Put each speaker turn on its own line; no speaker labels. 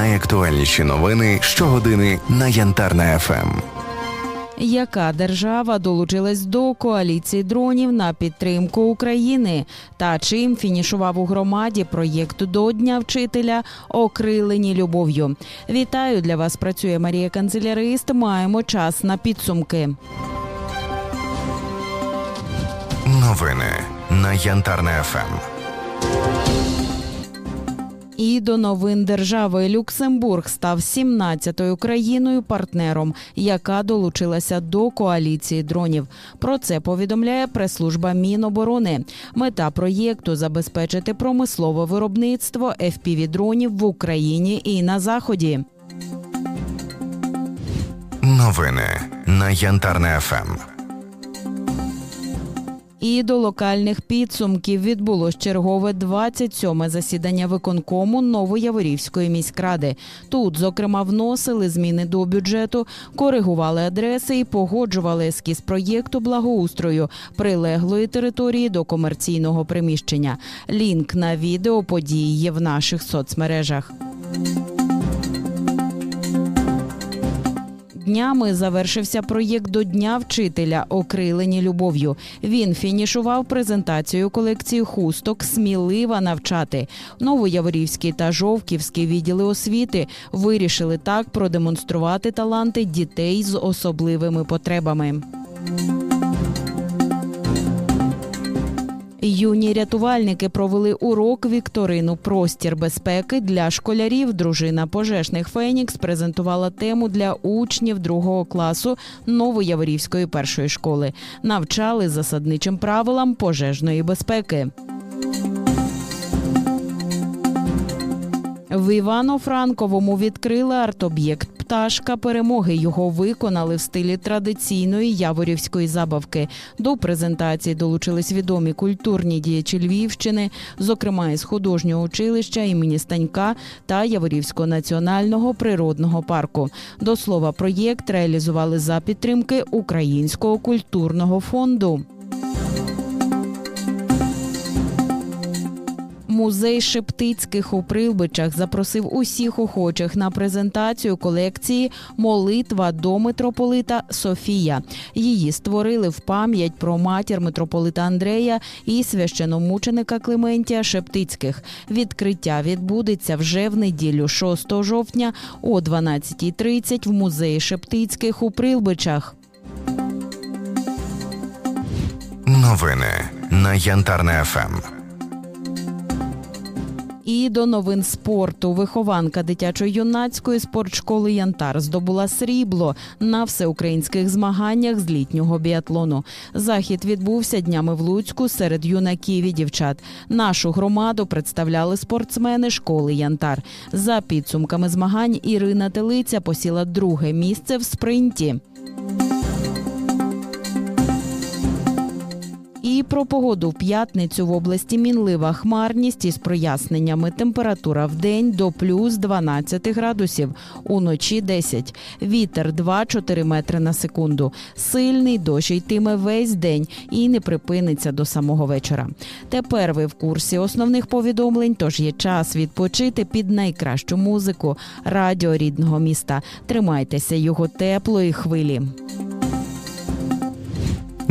Найактуальніші новини щогодини на Янтарна Ем. ФМ.
Яка держава долучилась до коаліції дронів на підтримку України? Та чим фінішував у громаді проєкт до Дня вчителя окрилені любов'ю? Вітаю для вас. Працює Марія Канцелярист. Маємо час на підсумки.
Новини на Янтарна Ем. ФМ.
І до новин держави Люксембург став 17-ю країною-партнером, яка долучилася до коаліції дронів. Про це повідомляє прес-служба Міноборони. Мета проєкту забезпечити промислове виробництво fpv дронів в Україні і на заході.
Новини на Янтарна ФМ.
І до локальних підсумків відбулось чергове 27-ме засідання виконкому Новояворівської міськради. Тут, зокрема, вносили зміни до бюджету, коригували адреси і погоджували ескіз проєкту благоустрою прилеглої території до комерційного приміщення. Лінк на відео події є в наших соцмережах. Днями завершився проєкт до Дня вчителя Окрилені любов'ю. Він фінішував презентацію колекції хусток Смілива навчати. Новояворівський та Жовківський відділи освіти вирішили так продемонструвати таланти дітей з особливими потребами. Юні рятувальники провели урок вікторину Простір безпеки для школярів. Дружина пожежних Фенікс презентувала тему для учнів другого класу Новояворівської першої школи. Навчали засадничим правилам пожежної безпеки. В Івано-Франковому відкрили арт-об'єкт Пташка перемоги. Його виконали в стилі традиційної яворівської забавки. До презентації долучились відомі культурні діячі Львівщини, зокрема із художнього училища імені Станька та Яворівського національного природного парку. До слова, проєкт реалізували за підтримки Українського культурного фонду. Музей Шептицьких у Прилбичах запросив усіх охочих на презентацію колекції Молитва до митрополита Софія. Її створили в пам'ять про матір митрополита Андрея і священомученика Клементія Шептицьких. Відкриття відбудеться вже в неділю, 6 жовтня о 12.30 в музеї Шептицьких у Прилбичах.
Новини на Янтарна ФМ.
І до новин спорту. Вихованка дитячо-юнацької спортшколи Янтар здобула срібло на всеукраїнських змаганнях з літнього біатлону. Захід відбувся днями в Луцьку серед юнаків і дівчат. Нашу громаду представляли спортсмени школи Янтар. За підсумками змагань Ірина Телиця посіла друге місце в спринті. Про погоду в п'ятницю в області мінлива хмарність із проясненнями. Температура в день до плюс 12 градусів, уночі 10. Вітер 2-4 метри на секунду. Сильний дощ йтиме весь день і не припиниться до самого вечора. Тепер ви в курсі основних повідомлень, тож є час відпочити під найкращу музику радіо рідного міста. Тримайтеся його теплої хвилі.